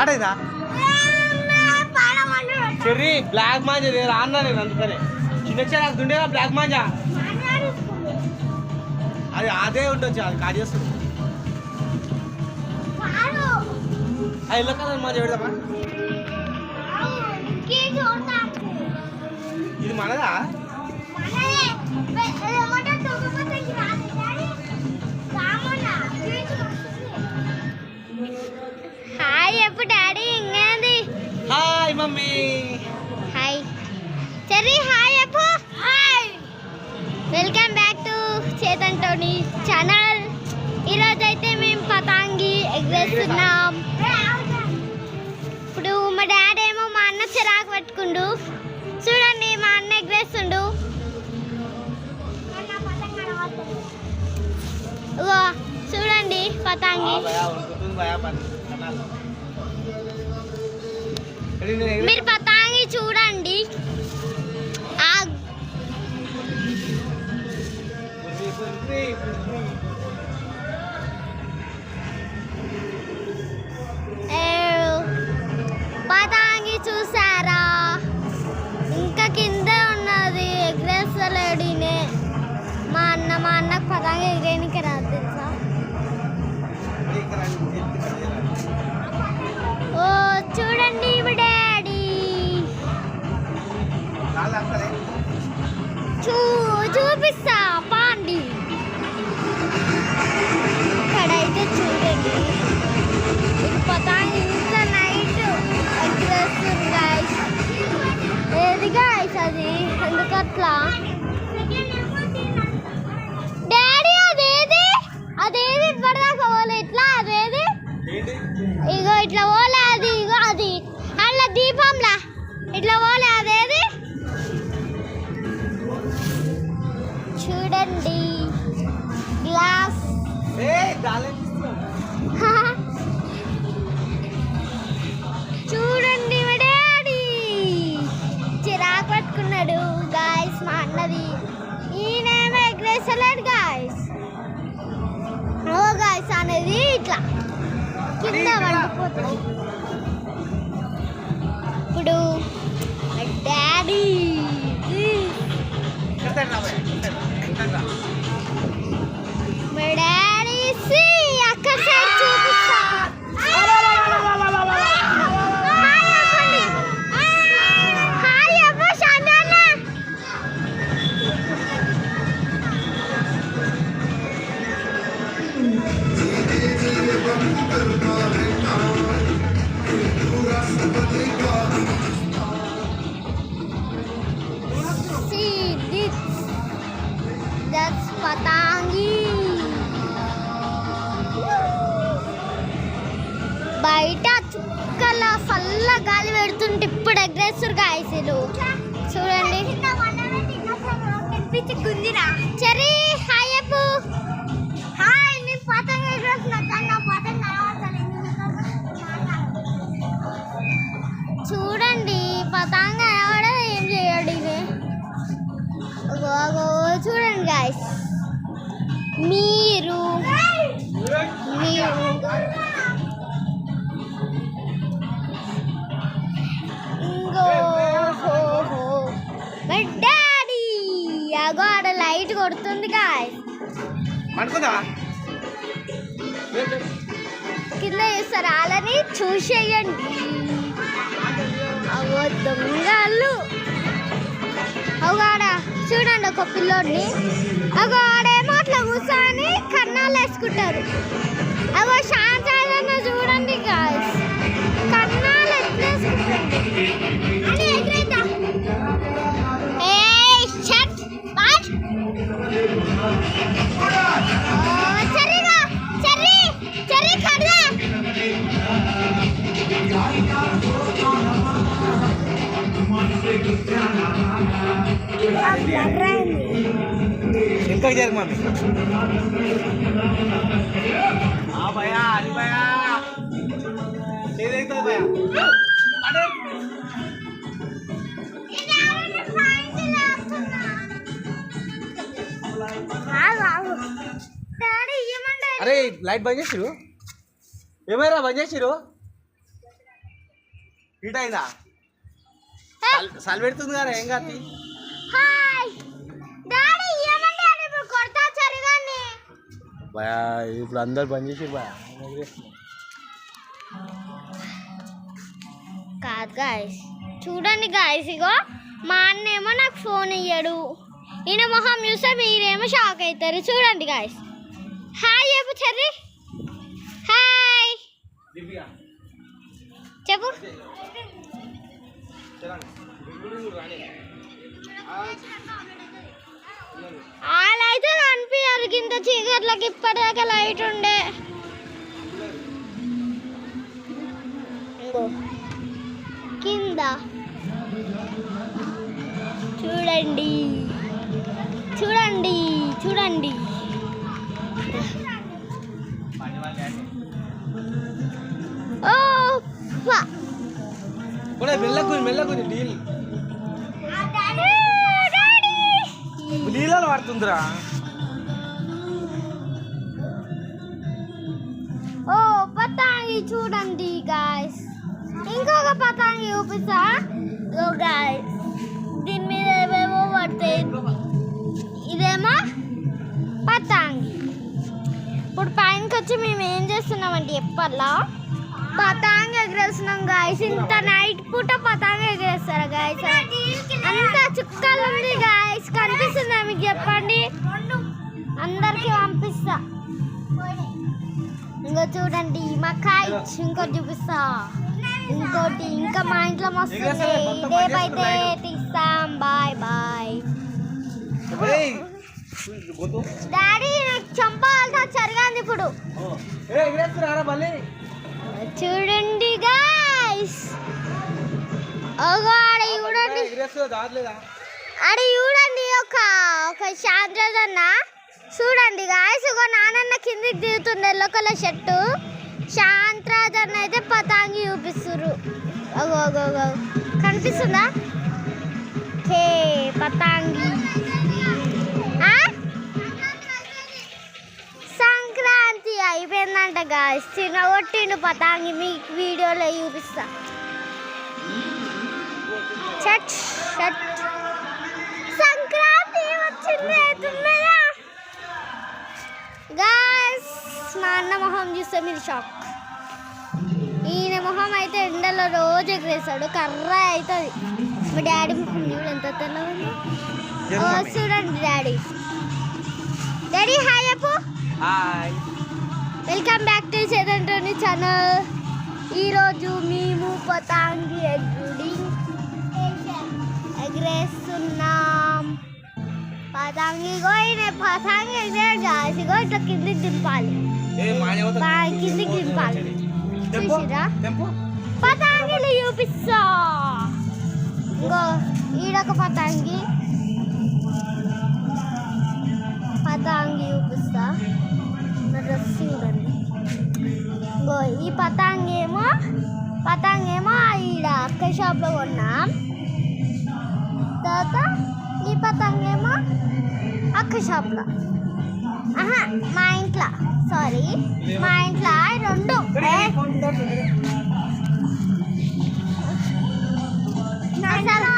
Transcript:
ఆడైందా? Cherry black manja నేను అన్నా నేను అందుకనే. చిన్న చిన్న దుండేగా బ్లాక్ మాంజా? అది అదే ఉండొచ్చు అది కాడి చేస్తుంది అది ఎల్లో కలర్ మాంజా పెడదామా? ఇది మనదా. ఎప్పుడు డాడీ ఇంకేంది? Hi mummy. Hi. Cherry hi Appu hi. Welcome back to Chetan Tony channel. ఈరోజు అయితే మేము పతాంగి ఎగరేస్తున్నాం. ఇప్పుడు మా డాడీ ఏమో మా అన్న చిరాకు పట్టుకుండు. చూడండి మా అన్న ఎగరేస్తుండు. ఇగో చూడండి పతాంగి. మీరు పతాంగి చూడండి. ఏ, పతాంగి చూసారా ఇంకా కింద ఉన్నది ఎగరేస్తలేడినే మా అన్న మా అన్నకు పతాంగి ఎగరేయనికి రాదు తెలుసా? ఓ చూడండి చూ చూపిస్తా పాండి. ఇక్కడైతే చూడండి. ఇది ఇంత నైట్ ఎగరేస్తుంది గాయస్ ఏది గాయస్ అది? ఎందుకు చూడండి డాడీ. చిరాకు పట్టుకున్నాడు. గాయస్ మా అన్నది. ఈయనేమో ఎగ్రేసలేడు గాయస్ ఓ గాయస్ అనేది ఇట్లా. కింద వండిపోతుంది ఇప్పుడు డాడీ. See this That's పతాంగి బయట చుక్కల చల్ల గాలి పెడుతుంటే ఇప్పుడు ఎగ్రేస్తారు గాయసులు చూడండి. చెరీ హాయ్ అగో ఆడ లైట్ కొడుతుంది పడుకుందా కింద చూస్తారు వాళ్ళని చూసేయండి. అవో దొంగలు. చూడండి ఒక పిల్లోడిని. అగో ఆడేమో అట్లా కూర్చొని కన్నాలు వేసుకుంటారు. అగో శాంతాయన చూడండి గాయస్ అడే డాడీ ఏమంటే అరే లైట్ బంద్ చేసిరు ఏమైనా బంద్ చేసిరు హీట్ అయిందా సల్ పెడుతుంది కదా ఏం కాదు భయా ఇప్పుడు అందరు బంద్ చేసి కాదు గాయస్ చూడండి గాయస్ ఇగో మా అన్నేమో నాకు ఫోన్ ఇయ్యడు. ఈయన మొహం చూస్తే మీరేమో షాక్ అవుతారు చూడండి గాయస్ హాయ్ చెప్పు చెర్రి. హాయ్ చెప్పు. వాళ్ళైతే కనిపించారు కింద చీకట్లకి ఇప్పటిదాకా లైట్ ఉండే. కింద. చూడండి. చూడండి. చూడండి. ఓ పా. కూడా మెల్లకు మెల్లకు డీల్. నీళ్ళలో పడుతుందిరా. ఓ పతాంగి చూడండి గాయస్ ఇంకొక పతాంగి చూపిస్తా. ఓ గాయస్ దీని మీద ఏమేమో పడతాయి ఇదేమో పతాంగి. ఇప్పుడు పైనకి వచ్చి మేము ఏం చేస్తున్నామంటే ఎప్పట్లా పతాంగి ఎగరేస్తున్నాం గాయస్ ఇంత నైట్ పూట పతాంగి ఎగరేస్తారా గాయస్ అంత చుక్కలు ఉంది గాయస్ కనిపిస్తుంది అందరికి పంపిస్తా. ఇంకో చూడండి మా కాయచ్ ఇంకోటి చూపిస్తా. ఇంకోటి ఇంకా మా ఇంట్లో మస్తు. రేపైతే తీస్తాం. Bye bye. డాడీ నాకు చంపాలంటే సరిగాంది ఇప్పుడు. చూడండి గాయ్స్ చూడండి. ఆడ చూడండి ఒక ఒక శాంద్రదన్న చూడండి గాయస్ ఒక నానన్న కిందికి దిగుతుంది ఎల్లో కలర్ షర్టు శాంత్రాజన్ అయితే పతాంగి చూపిస్తుర్రు. అగో అగో అగో. కనిపిస్తుందా? కే పతాంగి. ఆ? సంక్రాంతి అయిపోయిందంట గాయస్ తినగొట్టిండు పతాంగి మీకు వీడియోలో చూపిస్తా. చట్ చట్. సంక్రాంతి వచ్చింది గాయస్ మా అన్న మొహం చూస్తే మీరు షాక్ ఈయన మొహం అయితే ఎండలో రోజు ఎగరేస్తాడు కర్ర అవుతుంది. మా డాడీ మొహం చూడు ఎంత. ఓ చూడండి daddy. Daddy hi hi. Welcome back to Chetan Tony channel ఈరోజు మేము పతాంగి ఎగుడి ఎగరేస్తున్నాం. పతాంగి పోయిన పతాంగి ఎగిరాడు కాసి ఇట్లా కిందికి దింపాలి కిందికి దింపాలి చూసిరా పతాంగిలు చూపిస్తా ఇంకో ఈడొక పతాంగి పతాంగి చూపిస్తా డ్రెస్ చూడండి ఇంకో ఈ పతాంగి ఏమో పతాంగి ఏమో ఈడ అక్క షాప్లో కొన్నాం తర్వాత ఈ పతంగి ఏమో అక్క షాప్లో ఆహా మా ఇంట్లో సారీ మా ఇంట్లో రెండు ఏ, అసలు